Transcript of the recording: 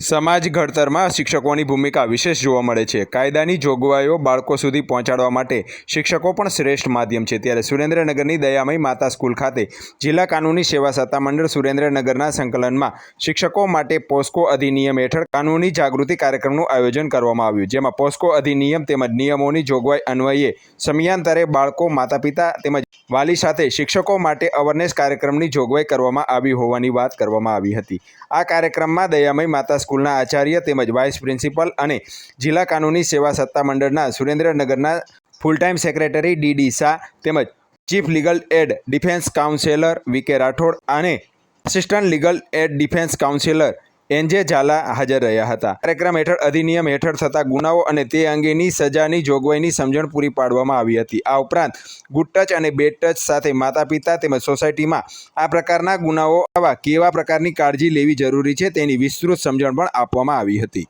સમાજ ઘડતરમાં શિક્ષકોની ભૂમિકા વિશેષ જોવા મળે છે. કાયદાની જોગવાઈઓ બાળકો સુધી પહોંચાડવા માટે શિક્ષકો પણ શ્રેષ્ઠ માધ્યમ છે. ત્યારે સુરેન્દ્રનગરની દયામય માતા સ્કૂલ ખાતે જિલ્લા કાનૂની સેવા સત્તામંડળ સુરેન્દ્રનગરના સંકલનમાં શિક્ષકો માટે પોસ્કો અધિનિયમ હેઠળ કાનૂની જાગૃતિ કાર્યક્રમનું આયોજન કરવામાં આવ્યું, જેમાં પોસ્કો અધિનિયમ તેમજ નિયમોની જોગવાઈ અન્વયે સમયાંતરે બાળકો માતા પિતા તેમજ વાલી સાથે શિક્ષકો માટે અવેરનેસ કાર્યક્રમની જોગવાઈ કરવામાં આવી હોવાની વાત કરવામાં આવી હતી. આ કાર્યક્રમમાં દયામય માતા સ્કૂલના આચાર્ય તેમજ વાઇસ પ્રિન્સિપલ અને જિલ્લા કાનૂની સેવા સત્તામંડળના સુરેન્દ્રનગરના full time secretary D D Shah તેમજ chief legal aid defence counsellor V K Rathod અને assistant legal aid defence counsellor N J Jhala હાજર રહ્યા હતા. કાર્યક્રમ હેઠળ અધિનિયમ હેઠળ થતા ગુનાઓ અને તે અંગેની સજાની જોગવાઈની સમજણ પૂરી પાડવામાં આવી હતી. આ ઉપરાંત ગુડ ટચ અને બેડ ટચ સાથે માતા પિતા તેમજ સોસાયટીમાં આ પ્રકારના ગુનાઓ આવા કેવા પ્રકારની કાળજી લેવી જરૂરી છે તેની વિસ્તૃત સમજણ પણ આપવામાં આવી હતી.